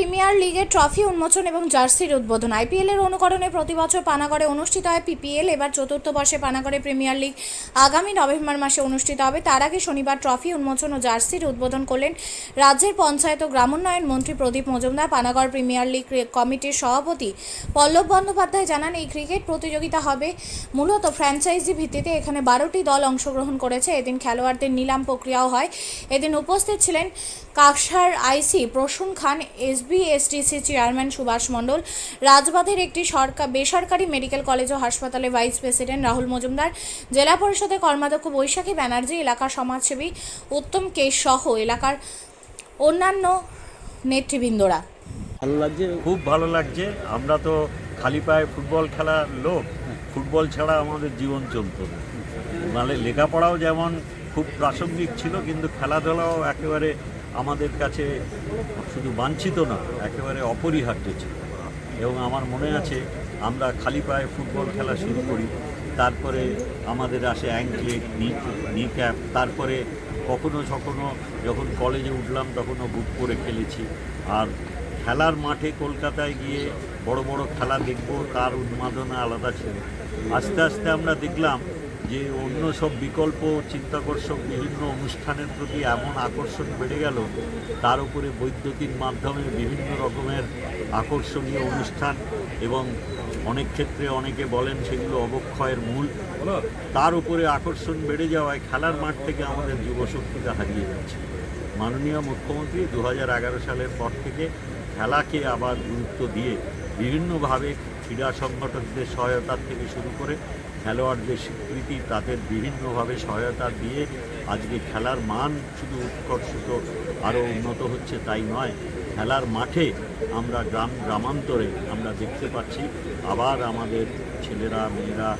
Premier লিগের trophy উন্মোচন এবং জার্সির উদ্বোধন। আইপিএল এর অনুকরণে প্রতি বছর পানাগড়ে অনুষ্ঠিত হয় পিপিএল। এবার চতুর্থ বর্ষে পানাগড়ে প্রিমিয়ার লিগ আগামী নভেম্বর মাসে অনুষ্ঠিত হবে। তার আগে শনিবার ট্রফি উন্মোচন ও জার্সির উদ্বোধন করলেন রাজ্যের পঞ্চায়েত ও গ্রামোন্নয়ন মন্ত্রী প্রদীপ মজুমদার। পানাগড় প্রিমিয়ার লিগ কমিটির সভাপতি পল্লব বন্দ্যোপাধ্যায় জানান, এই ক্রিকেট প্রতিযোগিতা হবে মূলত ফ্র্যাঞ্চাইজি ভিত্তিতে। এখানে বারোটি দল অংশগ্রহণ করেছে। এদিন খেলোয়াড়দের নিলাম প্রক্রিয়াও হয়। এদিন উপস্থিত ছিলেন কাকসার IC Prasun Khan SBSTC chairman Subhash Mondal রাজবাঁধের একটি সরকার বেসরকারি মেডিকেল কলেজ ও হাসপাতালে ভাইস প্রেসিডেন্ট রাহুল মজুমদার জেলা পরিষদের কর্মাধ্যক্ষ বৈশাখী ব্যানার্জি এলাকার সমাজসেবী উত্তম কেশ সহ এলাকার অন্যান্য নেতৃবৃন্দরা। ভালো লাগছে? খুব ভালো লাগছে। আমরা তো খালি পায়ে ফুটবল খেলার লোক ফুটবল ছাড়া আমাদের জীবন চলতো না। মানে লেখাপড়াও যেমন খুব প্রাসঙ্গিক ছিল কিন্তু খেলাধুলাও একেবারে আমাদের কাছে শুধু বাঞ্ছিত না, একেবারে অপরিহার্য ছিল। এবং আমার মনে আছে, আমরা খালি পায়ে ফুটবল খেলা শুরু করি, তারপরে আমাদের আসে অ্যাঙ্কলেট নি ক্যাপ তারপরে কখনো কখনো যখন কলেজে উঠলাম তখনও বুক করে খেলেছি। আর খেলার মাঠে কলকাতায় গিয়ে বড় বড় খেলা দেখব, তার উন্মাদনা আলাদা ছিল। আস্তে আস্তে আমরা দেখলাম যে অন্য সব বিকল্প চিন্তাকর্ষক বিভিন্ন অনুষ্ঠানের প্রতি এমন আকর্ষণ বেড়ে গেল, তার উপরে বৈদ্যুতিক মাধ্যমে বিভিন্ন রকমের আকর্ষণীয় অনুষ্ঠান এবং অনেক ক্ষেত্রে অনেকে বলেন সেগুলো অবক্ষয়ের মূল। তার উপরে আকর্ষণ বেড়ে যাওয়ায় খেলার মাঠ থেকে আমাদের যুবশক্তিটা হারিয়ে যাচ্ছে। মাননীয় মুখ্যমন্ত্রী দু হাজার এগারো সালের পর থেকে খেলাকে আবার গুরুত্ব দিয়ে বিভিন্নভাবে ক্রীড়া সংগঠকদের সহায়তার থেকে শুরু করে খেলোয়াড়দের স্বীকৃতি তাদের বিভিন্নভাবে সহায়তা দিয়ে আজকে খেলার মান শুধু উৎকর্ষিত, আরও উন্নত হচ্ছে তাই নয়। খেলার মাঠে আমরা গ্রাম গ্রামান্তরে আমরা দেখতে পাচ্ছি, আবার আমাদের ছেলেরা, মেয়েরা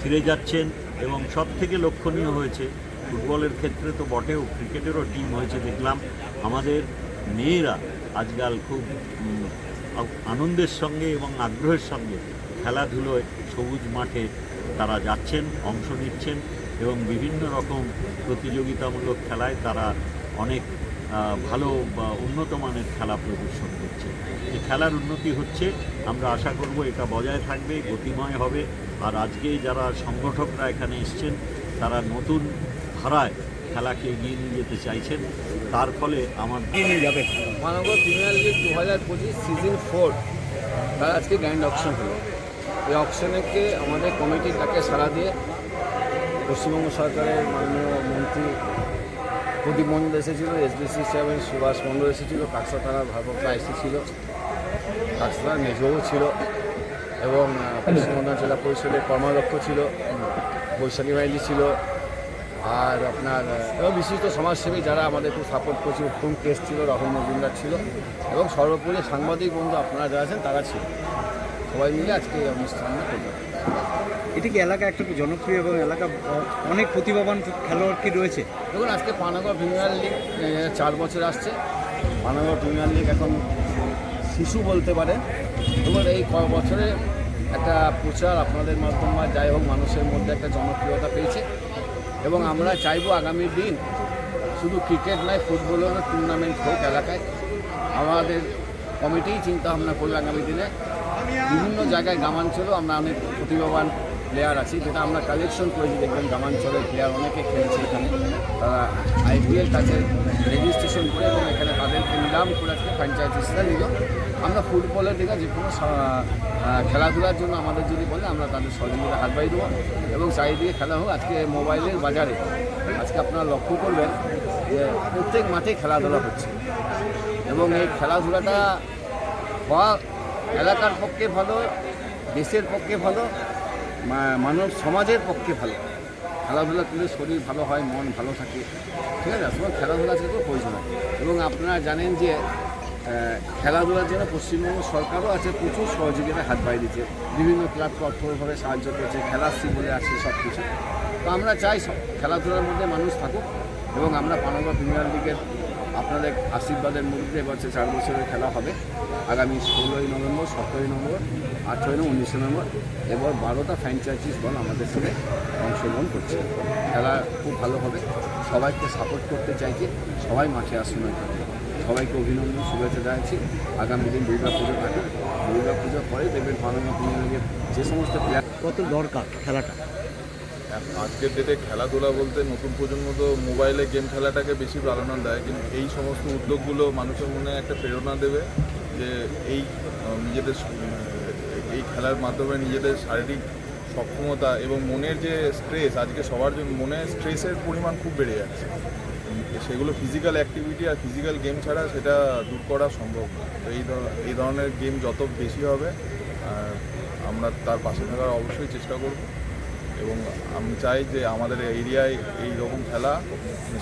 ফিরে যাচ্ছেন এবং সব থেকে লক্ষণীয় হয়েছে, ফুটবলের ক্ষেত্রে তো বটেও, ক্রিকেটেরও টিম হয়েছে দেখলাম। আমাদের মেয়েরা আজকাল খুব আনন্দের সঙ্গে এবং আগ্রহের সঙ্গে খেলাধুলোয় সবুজ মাঠে তারা যাচ্ছেন, অংশ নিচ্ছেন এবং বিভিন্ন রকম প্রতিযোগিতামূলক খেলায় তারা অনেক ভালো বা উন্নত মানের খেলা প্রদর্শন করছে। এই খেলার উন্নতি হচ্ছে, আমরা আশা করব এটা বজায় থাকবে, গতিময় হবে। আর আজকে যারা সংগঠকরা এখানে এসছেন, তারা নতুন ধারায় খেলাকে এগিয়ে নিয়ে যেতে চাইছেন, তার ফলে আমার যাবে। মানবর প্রিমিয়ার লিগ দু হাজার পঁচিশ সিজন ফোর, তার আজকে গ্র্যান্ড অপশন হলো। এই অপশনেকে আমাদের কমিটি তাকে সাড়া দিয়ে পশ্চিমবঙ্গ সরকারের মাননীয় মন্ত্রী প্রদীপ মন্ডল এসেছিল এসবিসি চেয়ারম্যান সুভাষ মণ্ডল এসেছিল কাকসা থানার ভারপ্রাপ্ত আইসি ছিল কাকসা মেজবাবু ছিল, এবং পশ্চিমবঙ্গ জেলা পরিষদের কর্মাধ্যক্ষ ছিল, বৈশাখী বাইলি ছিল আর আপনার এবং বিশিষ্ট সমাজসেবী যারা আমাদের খুব সাপোর্ট করছে উত্তম কেস ছিল রাহুল মজুমদার ছিল এবং সর্বোপরি সাংবাদিক বন্ধু আপনারা যারা আছেন তারা ছিল। সবাই মিলে আজকে এই অনুষ্ঠানটা করলাম। এটি কি এলাকা একটু জনপ্রিয় এবং এলাকা অনেক প্রতিভাবান খেলোয়াড় কি রয়েছে? দেখুন আজকে পানাগড় প্রিমিয়ার লিগ চার বছর আসছে। পানাগড় প্রিমিয়ার লিগ এখন শিশু বলতে পারে। এবং এই কয়েক বছরে একটা প্রচার আপনাদের মাধ্যমে যাই হোক মানুষের মধ্যে একটা জনপ্রিয়তা পেয়েছে। এবং আমরা চাইব আগামী দিন শুধু ক্রিকেট নয় ফুটবলেরও টুর্নামেন্ট হোক এলাকায়। আমাদের কমিটিই চিন্তা ভাবনা করবে আগামী দিনে। বিভিন্ন জায়গায় গ্রামাঞ্চলেও আমরা অনেক প্রতিভাবান প্লেয়ার আছি, যেটা আমরা কালেকশন করেছি, দেখবেন গ্রামাঞ্চলের প্লেয়ার অনেকে খেলছে এখানে। তারা আইপিএল কাছে রেজিস্ট্রেশন করে এবং এখানে তাদেরকে নিলাম করে আজকে ফ্র্যাঞ্চাইজিসটা নিল। আমরা ফুটবলের দিকে যে কোনো খেলাধুলার জন্য আমাদের যদি বলে, আমরা তাদের সহযোগিতা হাত বাড়িয়ে দেবো এবং চারিদিকে খেলা হোক। আজকে মোবাইলের বাজারে, আজকে আপনারা লক্ষ্য করবেন যে প্রত্যেক মাঠে খেলাধুলা হচ্ছে এবং এই খেলাধুলাটা হওয়া এলাকার পক্ষে ভালো, দেশের পক্ষে ভালো মানব সমাজের পক্ষে ভালো। খেলাধুলা করলে শরীর ভালো হয়, মন ভালো থাকে। ঠিক আছে? সময় খেলাধুলা থেকে প্রয়োজন হয় এবং আপনারা জানেন যে খেলাধুলার জন্য পশ্চিমবঙ্গ সরকারও আছে, প্রচুর সহযোগিতা হাত বাড়িয়ে দিচ্ছে বিভিন্ন ক্লাবকে অর্থভাবে সাহায্য করছে খেলাশ্রী বলে আছে সব কিছু তো আমরা চাই খেলাধুলার মধ্যে মানুষ থাকুক এবং আমরা পানাগড় প্রিমিয়ার লিগের আপনাদের আশীর্বাদের মধ্যে এবার এবছর চার বছরের খেলা হবে। আগামী ষোলোই নভেম্বর, সতেরোই নভেম্বর, আঠেরোই নভেম্বর, উনিশে নভেম্বর, এবার বারোটা ফ্র্যাঞ্চাইজিস দল আমাদের সঙ্গে অংশগ্রহণ করছে। খেলা খুব ভালো হবে। সবাইকে সাপোর্ট করতে চাইছে। সবাই মাঠে আসুন সবাইকে অভিনন্দন, শুভেচ্ছা জানাচ্ছি। আগামী দিন দুর্গা পুজো থাকে দুর্গা পুজোর পরে দেখবেন মাননীয় যে সমস্ত প্লেয়ার কত দরকার খেলাটা? আজকের ডেটে খেলাধুলা বলতে নতুন প্রজন্ম তো মোবাইলে গেম খেলাটাকে বেশি প্রাধান্য দেয়। কিন্তু এই সমস্ত উদ্যোগগুলো মানুষের মনে একটা প্রেরণা দেবে যে এই নিজেদের এই খেলার মাধ্যমে নিজেদের শারীরিক সক্ষমতা এবং মনের যে স্ট্রেস আজকে সবার জন্য মনে স্ট্রেসের পরিমাণ খুব বেড়ে যাচ্ছে। সেগুলো ফিজিক্যাল অ্যাক্টিভিটি আর ফিজিক্যাল গেম ছাড়া সেটা দূর করা সম্ভব তো এই এই ধরনের গেম যত বেশি হবে আমরা তার পাশে থাকার অবশ্যই চেষ্টা করব। এবং আমি চাই যে আমাদের এরিয়ায় এই রকম খেলা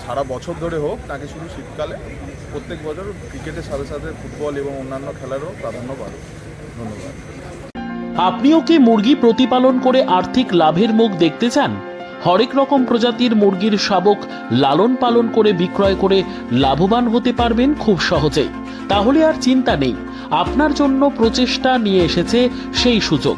সারা বছর ধরে হোক, তাকে শুধু শীতকালে প্রত্যেক বছর ক্রিকেটের সাথে সাথে ফুটবল এবং অন্যান্য খেলারও প্রাধান্য বাড়ুক ধন্যবাদ। আপনিও কি মুরগি প্রতিপালন করে আর্থিক লাভের মুখ দেখতে চান? হরেক রকম প্রজাতির মুরগির শাবক লালন পালন করে বিক্রয় করে লাভবান হতে পারবেন খুব সহজেই। তাহলে আর চিন্তা নেই, আপনার জন্য প্রচেষ্টা নিয়ে এসেছে সেই সুযোগ।